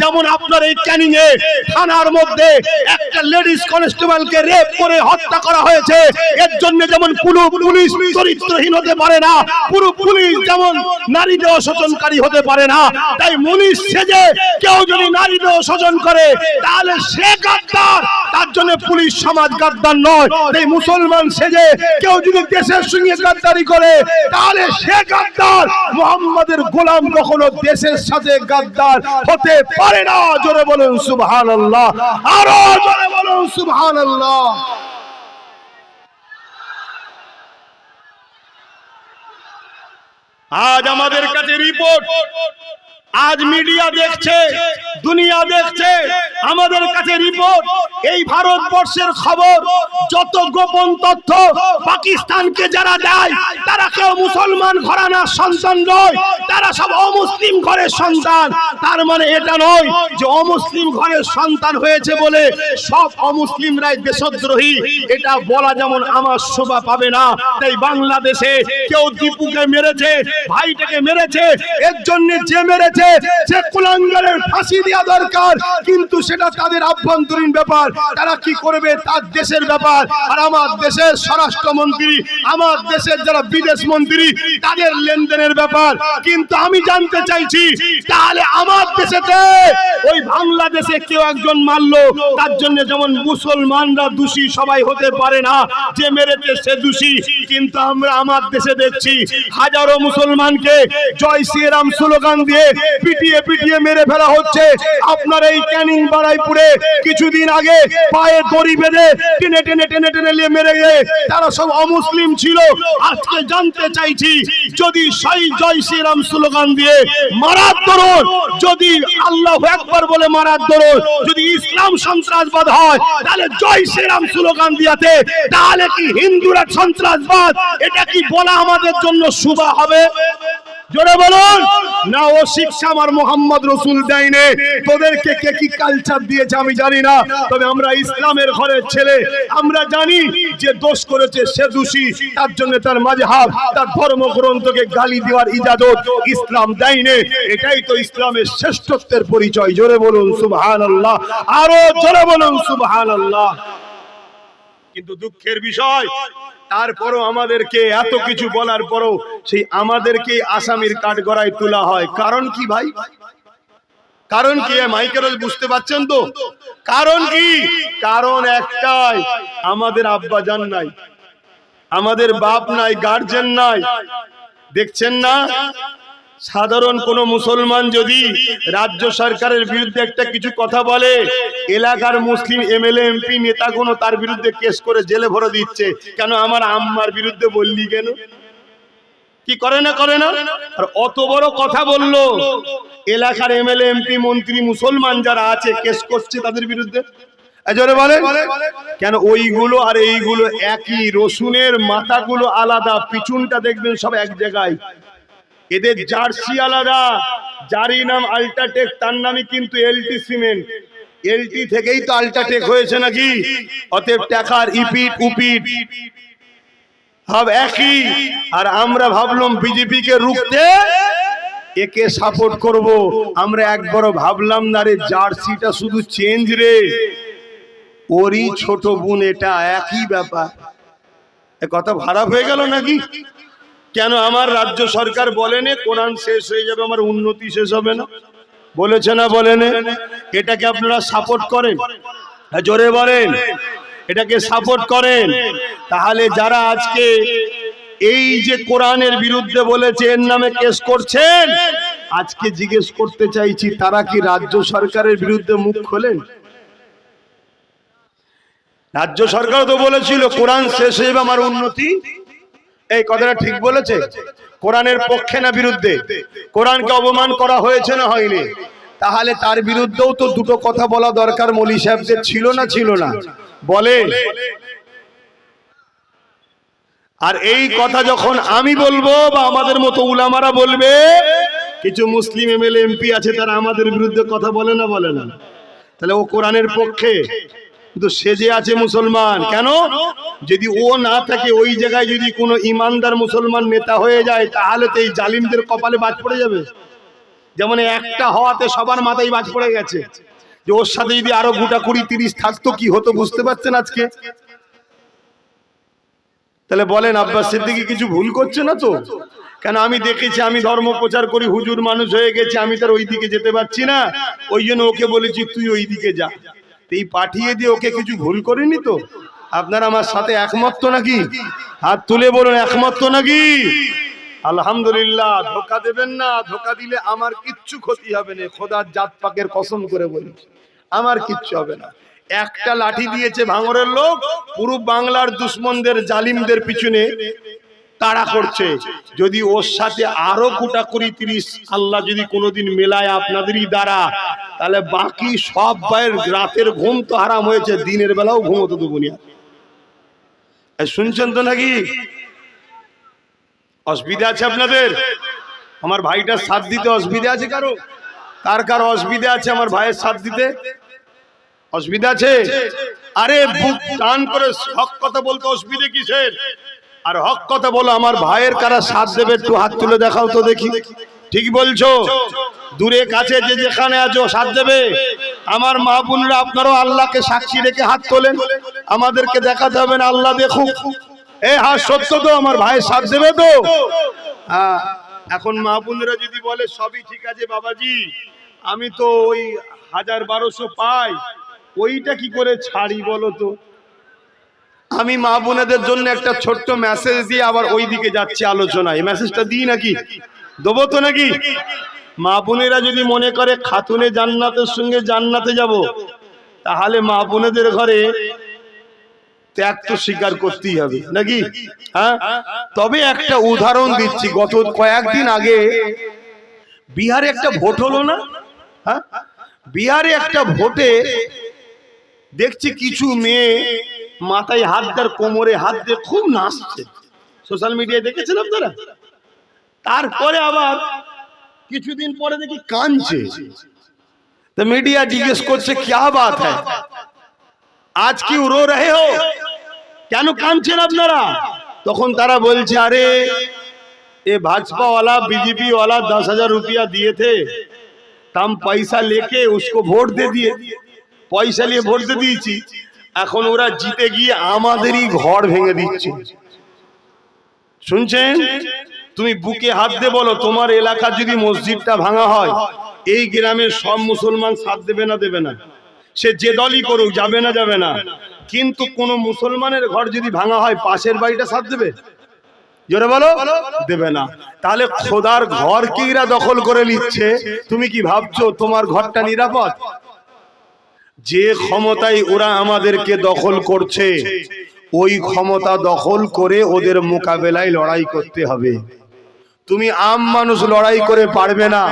যেমন আপনার এই ক্যানিং এ থানার মধ্যে একটা লেডিস কনস্টেবলকে রেপ করে হত্যা করা হয়েছে, এর জন্য যেমন পুরো পুলিশ চরিত্রহীন হতে পারে না পুরো পুলিশ যেমন নারী দেহ শোষণকারী হতে পারে না, তাই মুনিশ সেজে কেউ যদি নারী দেহ শোষণ করে, তাহলে সে গাদ্দার, তার জন্য পুলিশ সমাজ গাদ্দার নয়, তাই মুসলমান সেজে কেউ যদি দেশের সঙ্গে গাদ্দারি করে, তাহলে সে গাদ্দার, মোহাম্মদের গোলাম কখনো দেশের সাথে গাদ্দার হতে পারে না। জোরে বলুন সুবহান আল্লাহ আরও জোরে বলুন সুবহান আল্লাহ আজ আমাদের কাছে রিপোর্ট আজ মিডিয়া দেখছে, দুনিয়া দেখছে, আমাদের কাছে রিপোর্ট, এই ভারতবর্ষের খবর, যত গোপন তথ্য পাকিস্তানকে যারা দেয়, তারা কেউ মুসলমান ঘরানার সন্তান নয়, তারা সব অমুসলিম ঘরের সন্তান। তার মানে এটা নয় যে অমুসলিম ঘরের সন্তান হয়েছে বলে সব অমুসলিমরাই দেশদ্রোহী। এটা বলা যেমন আমার শোভা পাবে না। তাই বাংলাদেশে কেউ দীপুকে মেরেছে, ভাইটাকে মেরেছে, এর জন্য যে মেরেছে সে কুলাঙ্গারের ফাঁসি দেওয়া দরকার, কিন্তু সেটা তাদের আভ্যন্তরীণ ব্যাপার। তারা কি করবে? তার দেশের ব্যাপার। আর আমার দেশের স্বরাষ্ট্রমন্ত্রী, আমার দেশের যারা বিদেশ মন্ত্রী, তাদের লেনদেনের ব্যাপার। কিন্তু আমি জানতে চাইছি, তাহলে আমার দেশেতে ওই বাংলাদেশে কেউ একজন মারলো? তার জন্য যেমন মুসলমানরা দোষী সবাই হতে পারে না, যে মেরেছে সে দোষী। কিন্তু আমরা আমার দেশে দেখছি, হাজারো মুসলমানকে জয় শ্রীরাম স্লোগান দিয়ে পিটিয়ে পিটিয়ে মেরে ফেলা হচ্ছে। আপনার এই ক্যানিং বাড়াইপুরে কিছুদিন আগে পায়ে দড়ি বেঁধে টেনে টেনে টেনে টেনে নিয়ে মেরে গিয়ে তারা সব অমুসলিম ছিল। আজকে জানতে চাইছি, যদি সেই জয় শ্রীরাম স্লোগান দিয়ে মারার দরুন, যদি আল্লাহ একবার বলে মারার দরুন, যদি ইসলাম সন্ত্রাসবাদ হয়, তাহলে জয় শ্রীরাম স্লোগান দিয়াতে, তাহলে কি হিন্দুরা সন্ত্রাসবাদ? এটা কি বলা আমাদের জন্য শুভ হবে? জোরে বলুন। না, ও আমার মোহাম্মদ রসুল দেয়নি। তোদেরকে কে কি কালচার দিয়েছে আমি জানি না। তবে আমরা ইসলামের ঘরের ছেলে। আমরা জানি যে দোষ করেছে সে দোষী। তার জন্য তার মাঝহাব তার ধর্মগ্রন্থকে গালি দেওয়ার ইজাজত ইসলাম দেয়নি। এটাই তো ইসলামের শ্রেষ্ঠত্বের পরিচয়। জোরে বলুন, সুবহানাল্লাহ। আরও জোরে বলুন, সুবহানাল্লাহ। কিন্তু দুঃখের বিষয় তারপরও আমাদেরকে এত কিছু বলার পরও সেই আমাদেরকে আসামির কাঠগড়ায় তোলা হয়। কারণ কি ভাই? কারণ কি? মাইকেল বুঝতে পারছেন তো? কারণ কি? কারণ একটাই, আমাদের আব্বা জান নাই, আমাদের বাপ নাই গার্জেন নাই। দেখছেন না? সাধারণ কোন মুসলমান যদি রাজ্য সরকারের বিরুদ্ধে একটা কিছু কথা বলে, এলাকার মুসলিম এমএলএ, এমপি নেতা কোনো তার বিরুদ্ধে কেস করে জেলে ভরে দিচ্ছে। কেন আমার আম্মার বিরুদ্ধে বললি কেন? কি করে না করে না? আর অত বড় কথা বলল এলাকার এমএলএ, এমপি, মন্ত্রী, মুসলমান যারা আছে, কেস করছে তাদের বিরুদ্ধে? কেন ওইগুলো আর এইগুলো একই রসুনের মাথাগুলো আলাদা, পিছনটা দেখবেন সব এক জায়গায়। এদের জার্সি আলাদা। যারই নাম আল্ট্রাটেক তার নামই কিন্তু এলটি সিমেন্ট এলটি থেকেই তো আল্ট্রাটেক হয়েছে নাকি? অতএব টাকার ইপিট, উপিট সব একই। আর আমরা ভাবলাম বিজেপি কে রুখতে একে সাপোর্ট করব। আমরা একবারও ভাবলাম না রে, জার্সিটা শুধু চেঞ্জ রে। ওরই ছোট বোন, এটা একই ব্যাপার। কথা খারাপ হয়ে গেল নাকি? কেন আমার রাজ্য সরকার বলেনে কোরআন শেষ হয়ে যাবে আমার উন্নতি শেষ হবে না? বলেছে না বলেনে? এটাকে আপনারা সাপোর্ট করেন? হ্যাঁ, জোরে বলেন। এটাকে সাপোর্ট করেন? তাহলে যারা আজকে এই যে কোরআনের বিরুদ্ধে বলেছে এর নামে কেস করছেন আজকে জিজ্ঞেস করতে চাইছি তারা কি রাজ্য সরকারের বিরুদ্ধে মুখ খোলেন? রাজ্য সরকার তো বলেছিল কোরআন শেষ হয়ে আমার উন্নতি এই কথাটা ঠিক বলেছে। কোরআনের পক্ষে না বিরুদ্ধে? কোরআনকে অপমান করা হয়েছে না হয়নি? তাহলে তার বিরুদ্ধেও তো দুটো কথা বলা দরকার, মলি সাহেবদের ছিল না ছিল না। বলে। আর এই কথা যখন আমি বলব বা আমাদের মতো উলামারা বলবে, কিছু মুসলিম এমএলএ, এমপি আছে, তারা আমাদের বিরুদ্ধে কথা বলে না বলে না। তাহলে ও কোরআনের পক্ষে? কিন্তু সেজে আছে মুসলমান, কেন? যদি ও না থাকে, ওই জায়গায় যদি কোনো ইমানদার মুসলমান নেতা হয়ে যায়, তাহলে তো এই জালিমদের কপালে বাদ পড়ে যাবে। যেমন একটা হওয়াতে সবার মাথায় বাজ পড়ে গেছে। যে ওর সাথে যদি আরও গোটা কুড়ি তিরিশ থাকতো, কি হতো বুঝতে পারছেন আজকে? তাহলে বলেন, আব্বাস সিদ্দিকি কিছু ভুল করছে না তো? কেন আমি দেখেছি, আমি ধর্ম প্রচার করি, হুজুর মানুষ হয়ে গেছে, আমি তার ওই দিকে যেতে পারছি না। ওই জন্য ওকে বলেছি, তুই ওই দিকে যা। এই পাঠিয়ে দিয়ে ওকে কিছু ভুল করিনি তো? আপনার আমার সাথে একমত তো নাকি? হাত তুলে বলুন, একমত তো নাকি? আলহামদুলিল্লাহ, ধোকা দেবেন না, ধোকা দিলে আমার কিচ্ছু ক্ষতি হবে না। খোদার জাত পাকের কসম করে বলি, আমার কিচ্ছু হবে না। একটা লাঠি দিয়েছে ভাঙরের লোক, পুরো বাংলার দুশ্মনদের, জালিমদের পিছনে। তাড়া করছে। যদি ওর সাথে আরও কোটা কুড়ি তিরিশ, আল্লাহ যদি কোনোদিন মেলায় আপনাদেরই দ্বারা, তাহলে বাকি সব ভাইয়ের রাতের ঘুম তো হারাম হয়েছে, দিনের বেলাও ঘুমোতে দেবো না শুনছেন তো নাকি? অসুবিধা আছে আপনাদের? আমার ভাইটার সাথ দিতে অসুবিধা আছে কারও? কার কার অসুবিধা আছে আমার ভাইয়ের সাথ দিতে? অসুবিধা আছে? আরে বুক টান করে সব কথা বলতে অসুবিধা কিসের? আর হক কথা বলো, আমার ভাইয়ের কারা সাথ দেবে একটু হাত তুলে দেখাও তো দেখি। ঠিক বলছো? দূরে, কাছে যে যেখানে আছো সাথ দেবে। আমার মা বোনরা, আপনারাও আল্লাহকে সাক্ষী রেখে হাত তোলেন। আমাদেরকে দেখাতে হবে না, আল্লাহ দেখুক। এ হ্যাঁ সত্য তো, আমার ভাইয়ের সাথ দেবে তো। এখন মা বোনেরা যদি বলে, সবই ঠিক আছে বাবাজি, আমি তো ওই হাজার বারোশো পাই, ওইটা কি করে ছাড়ি বলো তো? আমি মা বোনেদের জন্য একটা ছোট্ট মেসেজ দিয়ে আবার ওই দিকে যাচ্ছি আলোচনায়। মেসেজটা দিই নাকি? দেবো তো নাকি? মা বোনেরা যদি মনে করে খাতুনে জান্নাতের সঙ্গে জান্নাতে যাব, তাহলে মা বোনেদের ঘরে ত্যাগ তো স্বীকার করতেই হবে, নাকি? হ্যাঁ? তবে একটা উদাহরণ দিচ্ছি, গত কয়েকদিন আগে বিহারে একটা ভোট হলো না? হ্যাঁ? বিহারে একটা ভোটে দেখছি কিছু মেয়ে মাথায় হাত দেয় কোমরে হাত দিয়ে খুব নাচছে সোশ্যাল মিডিয়ায় দেখেছেন আপনারা তারপরে আবার কিছুদিন পরে দেখি কাঁদছে তো মিডিয়া জিজ্ঞেস করছে क्या बात है আজ কি রো রহে হো কেন কাঁদছেন আপনারা তখন তারা বলছে আরে ये भाजपा वाला बीजेपी वाला दस हजार रुपया दिए थे तो हम पैसा लेके उसको वोट दे दिए পয়সা নিয়ে দিয়ে দিয়েছি। এখন ওরা জিতে গিয়ে আমাদেরই ঘর ভেঙে দিচ্ছে। শুনছেন? তুমি বুকে হাত দিয়ে বলো, তোমার এলাকার যদি মসজিদটা ভাঙা হয়, এই গ্রামের সব মুসলমান সাথ দেবে না দেবে না। সে যে দলই করুক, যাবে না যাবে না। কিন্তু কোন মুসলমানের ঘর যদি ভাঙা হয়, পাশের বাড়িটা সাথ দেবে? জোরে বলো, দেবে না। তাহলে খোদার ঘর কিংরা দখল করে নিচ্ছে? তুমি কি ভাবছ তোমার ঘরটা নিরাপদ? যে ক্ষমতায় ওরা আমাদেরকে দখল করছে, ওই ক্ষমতা দখল করে ওদের মোকাবেলায় লড়াই করতে হবে। তুমি আম মানুষ লড়াই করে পারবে না।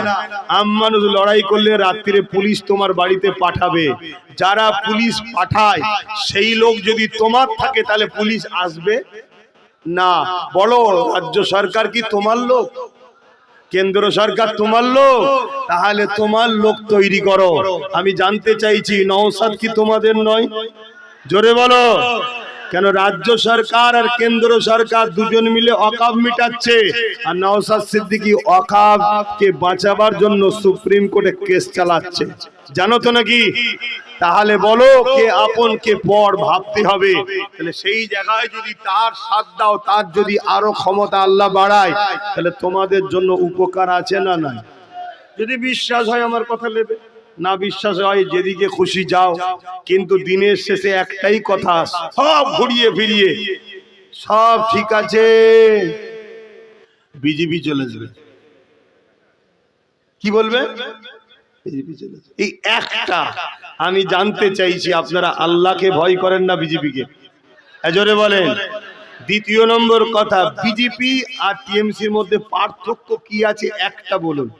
আম মানুষ লড়াই করলে রাত্রিরে পুলিশ তোমার বাড়িতে পাঠাবে। যারা পুলিশ পাঠায়, সেই লোক যদি তোমার থাকে, তাহলে পুলিশ আসবে? না। বলো, রাজ্য সরকার কি তোমার লোক? কেন্দ্র সরকার তোমার লোক, তাহলে তোমার লোক তৈরি করো। আমি জানতে চাইছি, নওসাদ কি তোমাদের নয়? জোরে বলো। কেন রাজ্য সরকার আর কেন্দ্র সরকার দুজন মিলে অকাব মিটাচ্ছে? আর নওসাদ সিদ্দিকী অকাব কে বাঁচাবার জন্য সুপ্রিম কোর্টে কেস চালাচ্ছে। জানো তো নাকি? তাহলে বলো কে আপন, কে পর ভাবতে হবে। তাহলে সেই জায়গায় যদি তার সাথ দাও, তার যদি আরও ক্ষমতা আল্লাহ বাড়ায়, তাহলে তোমাদের জন্য উপকার আছে না নাই? যদি বিশ্বাস হয় আমার কথা নেবে। না বিশ্বাস হয়, যেদিকে খুশি যাও। কিন্তু দিনের শেষে একটাই কথা, সব ঘুরিয়ে ফিরিয়ে। সব ঠিক আছে। বিজেপি চলে যাবে। কি বলবে। এই একটা, আমি জানতে চাইছি, আপনারা আল্লাহকে ভয় করেন না বিজেপিকে? এজরে বলেন। দ্বিতীয় নম্বর কথা, বিজেপি আর টিএমসির মধ্যে পার্থক্য কি আছে? একটা বলুন।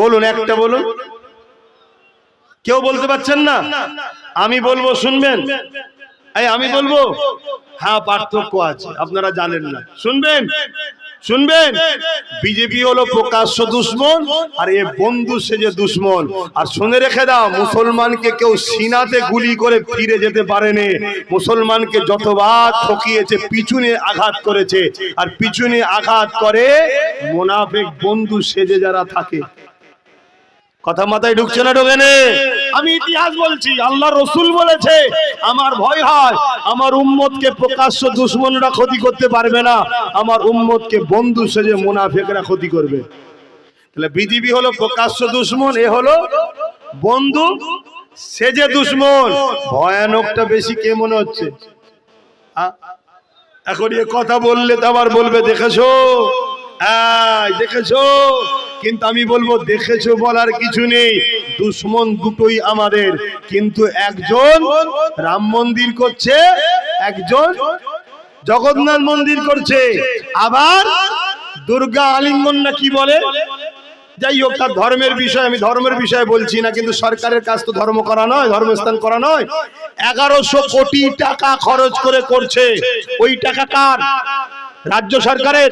বলুন, একটা বলুন। কেউ বলতে পারছেন না? আমি বলব, শুনবেন? আমি বলব? হ্যাঁ পার্থক্য আছে, আপনারা জানেন না। শুনবেন? শুনবেন? বিজেপি হলো প্রকাশ্য দুশ্মন, আর এ বন্ধু সেজে দুশ্মন। আর শুনে রেখে দাও, মুসলমানকে কেউ সিনাতে গুলি করে ফিরে যেতে পারেনি। মুসলমানকে যতবার ঠকিয়েছে, পিছনে আঘাত করেছে। আর পিছনে আঘাত করে মোনাফেক বন্ধু সেজে যারা থাকে। কথা মাথায় ঢুকছে না ঢোকে? আমি ইতিহাস বলছি, আল্লাহ রসুল বলেছে, আমার ভয় হয়, আমার উম্মতকে প্রকাশ্য দুশ্মনরা ক্ষতি করতে পারবে না, আমার উম্মতকে বন্ধু সেজে মুনাফেকরা ক্ষতি করবে। তাহলে বিজেপি হলো প্রকাশ্য দুশ্মন, এ হলো বন্ধু সেজে দুশ্মন। ভয়ানকটা বেশি কে মনে হচ্ছে? এখন এ কথা বললে তো আবার বলবে, দেখেছ? দেখেছ? কিন্তু আমি বলব দেখেছ বলার কিছু নেই। দুশ্মন দুটোই আমাদের। কিন্তু একজন রাম মন্দির করছে, একজন জগন্নাথ মন্দির করছে। আবার দুর্গা আলিঙ্গন না কি বলে? যাই হোক, তার ধর্মের বিষয়, আমি ধর্মের বিষয়ে বলছি না, কিন্তু সরকারের কাজ তো ধর্ম করা নয়, ধর্মস্থান করা নয়। এগারোশো কোটি টাকা খরচ করে করছে। ওই টাকা কার? রাজ্য সরকারের,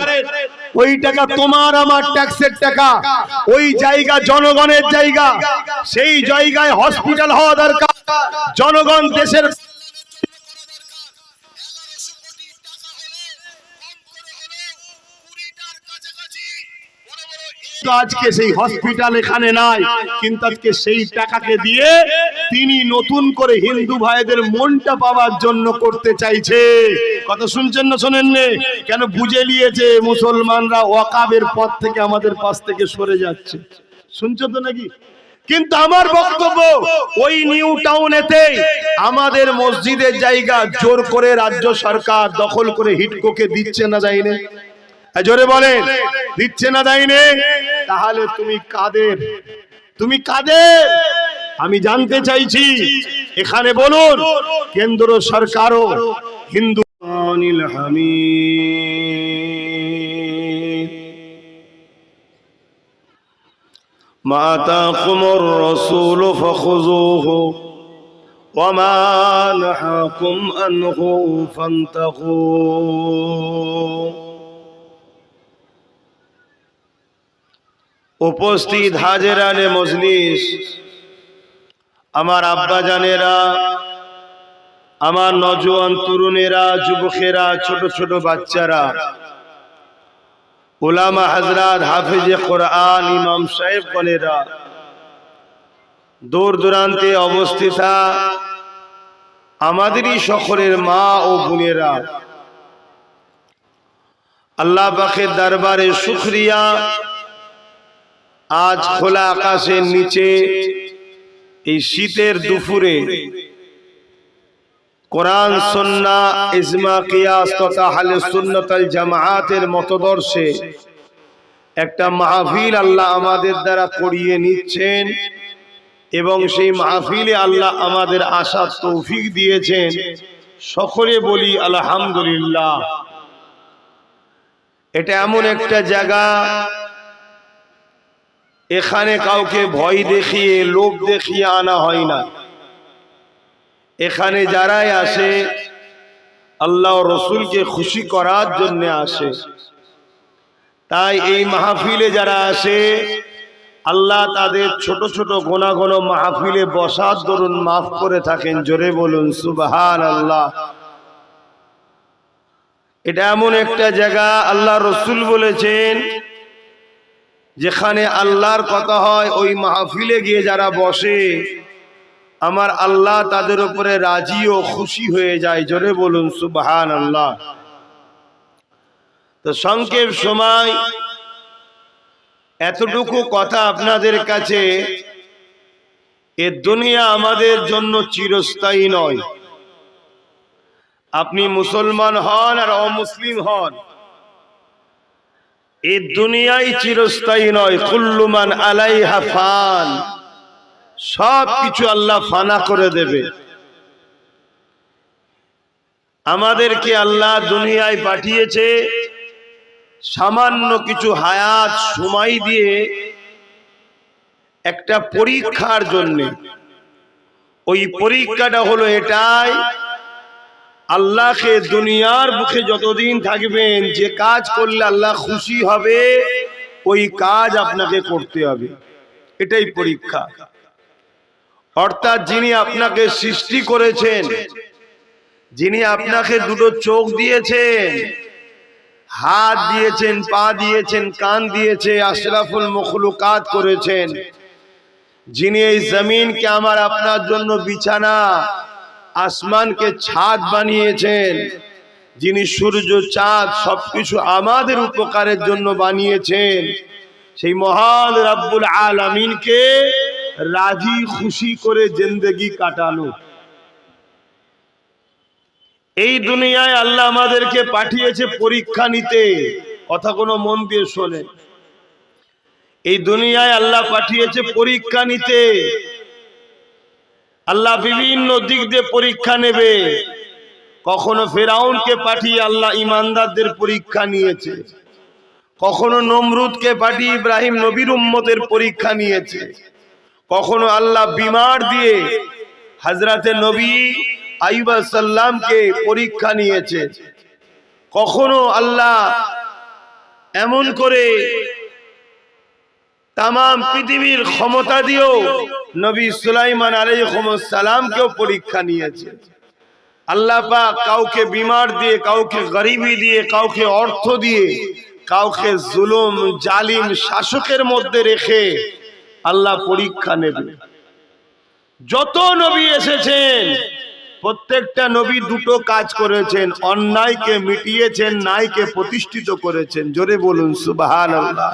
ওই টাকা তোমার আমার ট্যাক্সের টাকা, ওই জায়গা জনগণের জায়গা, সেই জায়গায় হসপিটাল হওয়া দরকার। জনগণ দেশের তো আজকে সেই হসপিটাল এখানে নাই। কিন্তু আজকে সেই টাকাকে দিয়ে তিনি নতুন করে হিন্দু ভাইদের মনটা পাওয়ার জন্য করতে চাইছে। কথা শুনছেন না শোনেন নে? কেন বুঝে নিয়েছে মুসলমানরা ওয়াকাবের পথ থেকে আমাদের পাশ থেকে সরে যাচ্ছে। শুনছো তো নাকি? কিন্তু আমার বক্তব্য, ওই নিউ টাউনেতে আমাদের মসজিদের জায়গা জোর করে রাজ্য সরকার দখল করে হিটকোকে দিচ্ছে না আর জোরে বলেন দিচ্ছে না দেয়নি তাহলে তুমি কাদের তুমি কাদের আমি জানতে চাইছি এখানে বলুন কেন্দ্র সরকারও হিন্দু অনিল হামিদ ما آتاكم الرسول فخذوه وما نهاكم عنه فانتهوا উপস্থিত হাজেরানে মজলিস। আমার আব্বা জানেরা আমার নজওয়ান তরুণেরা, যুবকেরা, ছোট ছোট বাচ্চারা ওলামা হাজরাত হাফিজে কোরআন ইমাম সাহেব গণেরা দূর দূরান্তে অবস্থিতা আমাদেরই সকলের মা ও বোনেরা, আল্লাহ পাখের দরবারে শুক্রিয়া আজ খোলা আকাশের নিচে, এই শীতের দুপুরে কোরআন, সন্না, ইজমা, কিয়াস তথা হালে সুন্নতাল জামায়াতের মতদর্শে একটা মাহফিল আল্লাহ আমাদের দ্বারা করিয়ে নিচ্ছেন এবং সেই মাহফিলে আল্লাহ আমাদের আশা তৌফিক দিয়েছেন। সকলে বলি, আলহামদুলিল্লাহ। এটা এমন একটা জায়গা এখানে কাউকে ভয় দেখিয়ে, লোভ দেখিয়ে আনা হয় না। এখানে যারাই আসে, আল্লাহ রসুলকে খুশি করার জন্য আসে। তাই এই মাহফিলে যারা আসে, আল্লাহ তাদের ছোট ছোট গোনা গোনা মাহফিলে বসার দরুন মাফ করে থাকেন, জোরে বলুন সুবাহান আল্লাহ এটা এমন একটা জায়গা, আল্লাহ রসুল বলেছেন যেখানে আল্লাহর কথা হয়, ওই মাহফিলে গিয়ে যারা বসে, আমার আল্লাহ তাদের উপরে রাজি ও খুশি হয়ে যায়। জোরে বলুন সুবহান আল্লাহ তো সংক্ষেপ সময়, এতটুকু কথা আপনাদের কাছে, এ দুনিয়া আমাদের জন্য চিরস্থায়ী নয়। আপনি মুসলমান হন আর অমুসলিম হন। এই দুনিয়াই চিরস্থায়ী নয় কুল্লুমান আলাইহা ফান। সব কিছু আল্লাহ ফানা করে দেবে। আমাদেরকে আল্লাহ দুনিয়ায় পাঠিয়েছে সামান্য কিছু হায়াত, সময় দিয়ে একটা পরীক্ষার জন্য। ওই পরীক্ষাটা হলো এটাই আল্লাহকে দুনিয়ার বুকে যতদিন থাকবেন, যে কাজ করলে আল্লাহ খুশি হবে, ওই কাজ আপনাকে করতে হবে। এটাই পরীক্ষা। অর্থাৎ যিনি আপনাকে সৃষ্টি করেছেন, যিনি আপনাকে দুটো চোখ দিয়েছেন, হাত দিয়েছেন, পা দিয়েছেন, কান দিয়েছে, আশরাফুল মখলুকাত করেছেন, যিনি এই জমিনকে আমার আপনার জন্য বিছানা আসমানকে ছাদ বানিয়েছেন, যিনি সূর্য, চাঁদ সবকিছু আমাদের উপকারের জন্য বানিয়েছেন, সেই মহান রাব্বুল আলামিনকে রাজি খুশি করে জিন্দেগি কাটানো এই দুনিয়ায় আল্লাহ আমাদেরকে পাঠিয়েছে পরীক্ষা নিতে। কথা কোনো মন দিয়ে শোনে এই দুনিয়ায় আল্লাহ পাঠিয়েছে পরীক্ষা নিতে। আল্লাহ বিভিন্ন দিক দিয়ে পরীক্ষা নেবে। কখনো ফেরাউনকে পাঠিয়ে আল্লাহ ইমানদারদের পরীক্ষা নিয়েছে। কখনো নমরুদকে পাঠিয়ে ইব্রাহিম নবীর উম্মতের পরীক্ষা নিয়েছে। কখনো আল্লাহ বিমার দিয়ে হাজরাতে নবী আইবা সাল্লামকে পরীক্ষা নিয়েছে। কখনো আল্লাহ এমন করে তাম পৃথিবীর ক্ষমতা দিয়েও নবী সুলাইমান সালামকেও পরীক্ষা নিয়েছে। আল্লাহ পাক কাউকে বিমার দিয়ে, কাউকে গরিবি দিয়ে, কাউকে অর্থ দিয়ে, কাউকে জুলুম, জালিম, শাসকের মধ্যে রেখে আল্লাহ পরীক্ষা নেবে। যত নবী এসেছেন, প্রত্যেকটা নবী দুটো কাজ করেছেন, অন্যায়কে মিটিয়েছেন, ন্যায়কে প্রতিষ্ঠিত করেছেন। জোরে বলুন সুবাহান আল্লাহ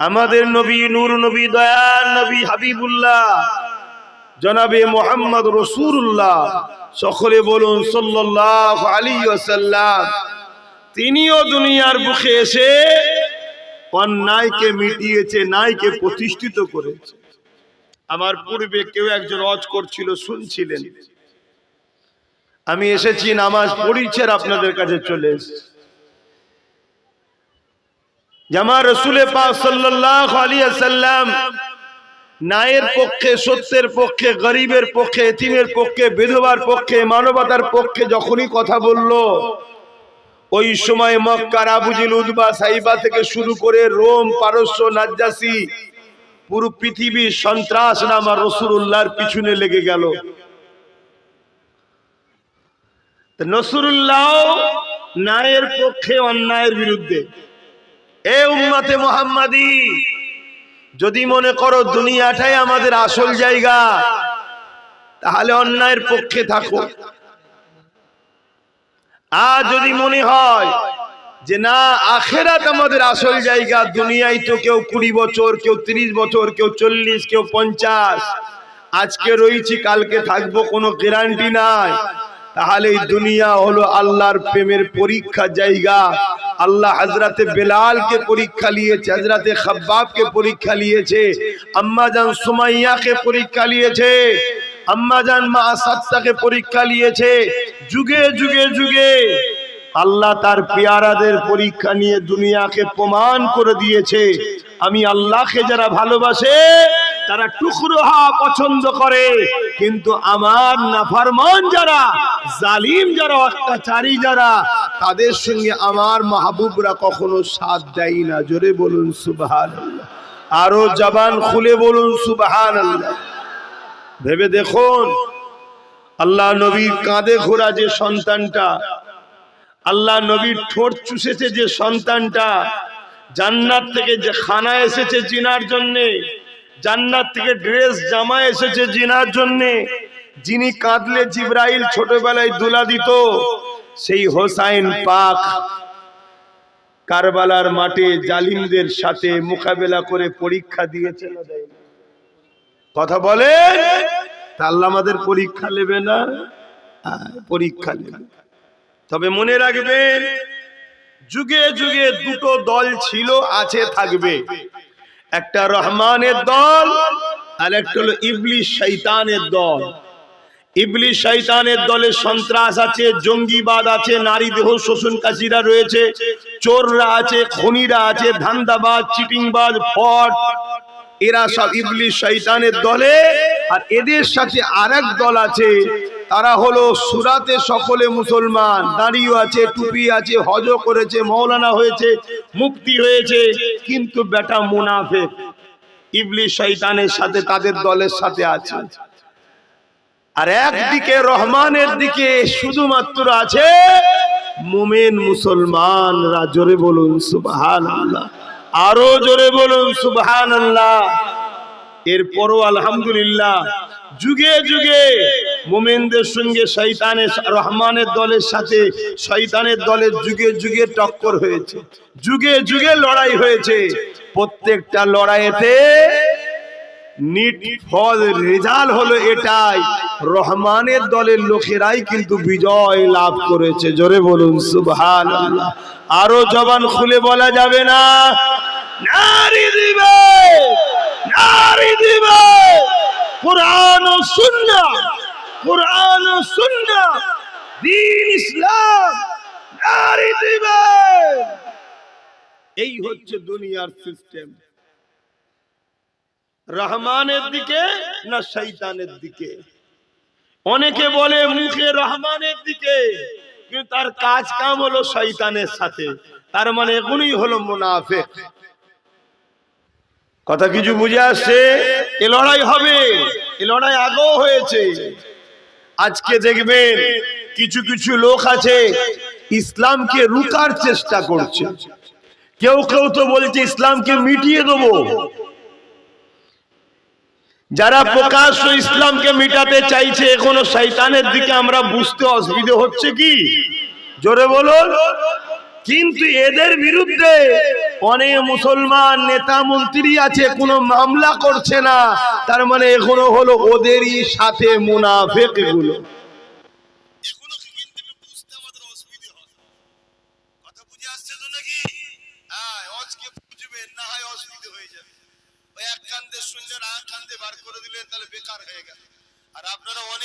আমাদের নবী নূর, নবী দয়াল, নবী হাবিবুল্লাহ, জনাবে মোহাম্মদ রসুল্লাহ সকলে বলুন সাল্লাহ আলী সাল্লাম তিনিও দুনিয়ার বুকে এসে অন্যায়কে মিটিয়েছে, ন্যায়কে প্রতিষ্ঠিত করেছে। আমার পূর্বে কেউ একজন অজ করছিল, শুনছিলেন। আমি এসেছি, নামাজ পড়িছে আপনাদের কাছে চলে এসেছি। জামা রসুলে পা সাল্লাহ সাল্লাম ন্যায়ের পক্ষে, সত্যের পক্ষে, গরিবের পক্ষে, এতিমের পক্ষে, বিধবার পক্ষে, মানবতার পক্ষে যখনই কথা বলল, ওই সময় মক্কার আবুজিল উদ্বা সাইবা থেকে শুরু করে রোম, পারস্য, নাজ্জাসি, পুরো পৃথিবীর সন্ত্রাস নামা রসুল্লাহর পিছনে লেগে গেল। নসরুল্লাহ ন্যায়ের পক্ষে অন্যায়ের বিরুদ্ধে এ উম্মাতে মোহাম্মদী, যদি মনে করো দুনিয়াটাই আমাদের আসল জায়গা, তাহলে অন্যায়ের পক্ষে থাকো। আর যদি মনে হয় যে না, আখেরাত আমাদের আসল জায়গা, দুনিয়ায় তো কেউ কুড়ি বছর, কেউ তিরিশ বছর, কেউ চল্লিশ, কেউ পঞ্চাশ, আজকে রয়েছি, কালকে থাকব, কোনো গ্যারান্টি নাই। তাহলে এই দুনিয়া হলো আল্লাহর প্রেমের পরীক্ষা জায়গা। আল্লাহ হজরতে বেলালকে পরীক্ষা নিয়েছে হজরতে খব্বাবকে পরীক্ষা নিয়েছে সুমাইয়া কে পরীক্ষা নিয়েছে আম্মাজান মা সাত্তাকে পরীক্ষা নিয়েছে, যুগে যুগে যুগে আল্লাহ তার পেয়ারাদের পরীক্ষা নিয়ে দুনিয়াকে প্রমাণ করে দিয়েছে। আমি আল্লাহকে যারা ভালোবাসে, তারা টুকরো হওয়া পছন্দ করে। কিন্তু আমার নাফারমান যারা, জালিম যারা, অত্যাচারী যারা, তাদের সঙ্গে আমার মাহবুবরা কখনো সাথ দেয় না। জোরে বলুন সুবহান আরও জবান খুলে বলুন সুবহান ভেবে দেখুন, আল্লাহ নবীর কাঁধে ঘোরা যে সন্তানটা, আল্লাহ নবীর ঠোঁট চুষেছে যে সন্তানটা জান্নাত থেকে যে খানা এসেছে জিনার জন্যে, জান্নাত থেকে ড্রেস, জামা এসেছে জিনার জন্যে, যিনি কাঁদলে জিব্রাইল ছোটবেলায় দুলা দিত, সেই হোসাইন পাক কারবালার মাঠে জালিমদের সাথে মোকাবেলা করে পরীক্ষা দিয়েছে কথা বলে? আল্লাহ আমাদের পরীক্ষা নেবে না? পরীক্ষা নেবে। তবে মনে রাখবেন যুগে যুগে দুটো দল ছিল, আছে, থাকবে। একটা রহমানের দল, আর একটা হলো ইবলিশ শৈতানের দল। ইবলি শৈতানের দলে সন্ত্রাস আছে, জঙ্গিবাদ আছে, নারী দেহ, শোষণ কাশিরা রয়েছে, চোররা আছে, খনিরা আছে, ধান্দাবাদ, চিটিংবাদ ফট এরা সব ইবলিশ শৈতানের দলে, আর এদের সাথে আরেক দল আছে, তারা হলো সুরাতে সকলে মুসলমান, দাঁড়িয়ে আছে, টুপি আছে, হজ করেছে, মৌলানা হয়েছে, মুক্তি হয়েছে, কিন্তু বেটা মুনাফেক ইবলিশ শৈতানের সাথে তাদের দলের সাথে আছে। আর একদিকে রহমানের দিকে শুধুমাত্র আছে মুমেন মুসলমানরা, জোরে বলুন সুবহান আল্লাহ আরও জোরে বলুন সুবহান আল্লাহ এরপরও আলহামদুলিল্লাহ, যুগে যুগে মোমেনদের সঙ্গে শৈতানের রহমানের দলের সাথে শৈতানের দলের যুগে যুগে টক্কর হয়েছে, যুগে যুগে লড়াই হয়েছে। প্রত্যেকটা লড়াইতে নিট ফল রেজাল্ট হলো এটাই। রহমানের দলের লোকেরাই কিন্তু বিজয় লাভ করেছে। জোরে বলুন সুবহান আরও জবান খুলে বলা যাবে না? নারী দিবে! নারী দিবে! কোরআন ও কোরআন ও সুন্নাহ! ইসলাম, নারী দিবে! এই হচ্ছে দুনিয়ার সিস্টেম। রহমানের দিকে না শৈতানের দিকে? অনেকে বলে মুখে রহমানের দিকে, কিন্তু তার কাজ কাম হলো শৈতানের সাথে। তার মানে এগুলোই হলো মুনাফেক। কথা কিছু বুঝে আসছে? এ লড়াই হবে, এ লড়াই আগেও হয়েছে। আজকে দেখবেন কিছু কিছু লোক আছে, ইসলামকে রুকার চেষ্টা করছে। কেউ কেউ তো বলছে, ইসলামকে মিটিয়ে দেবো। যারা প্রকাশ্য ইসলামকে মিটাতে চাইছে, এখনও শৈতানের দিকে আমরা বুঝতে অসুবিধে হচ্ছে কি? জোরে বলুন। কিন্তু এদের বিরুদ্ধে অনেক মুসলমান নেতা মন্ত্রী আছে, কোনো মামলা করছে না। তার মানে এখনও হলো ওদেরই সাথে মুনাফেক এগুলো এগুলোকে কিন্তু একটু বুঝতে আমাদের অসুবিধে হয় কথা বুঝে আসছে তো নাকি হ্যাঁ আজকে বুঝবেন না হয় অসুবিধে হয়ে যাবে ওই এক কান্দে শুনলেন আর কান্দে বার করে দিলেন তাহলে বেকার হয়ে গেল আর আপনারা অনেক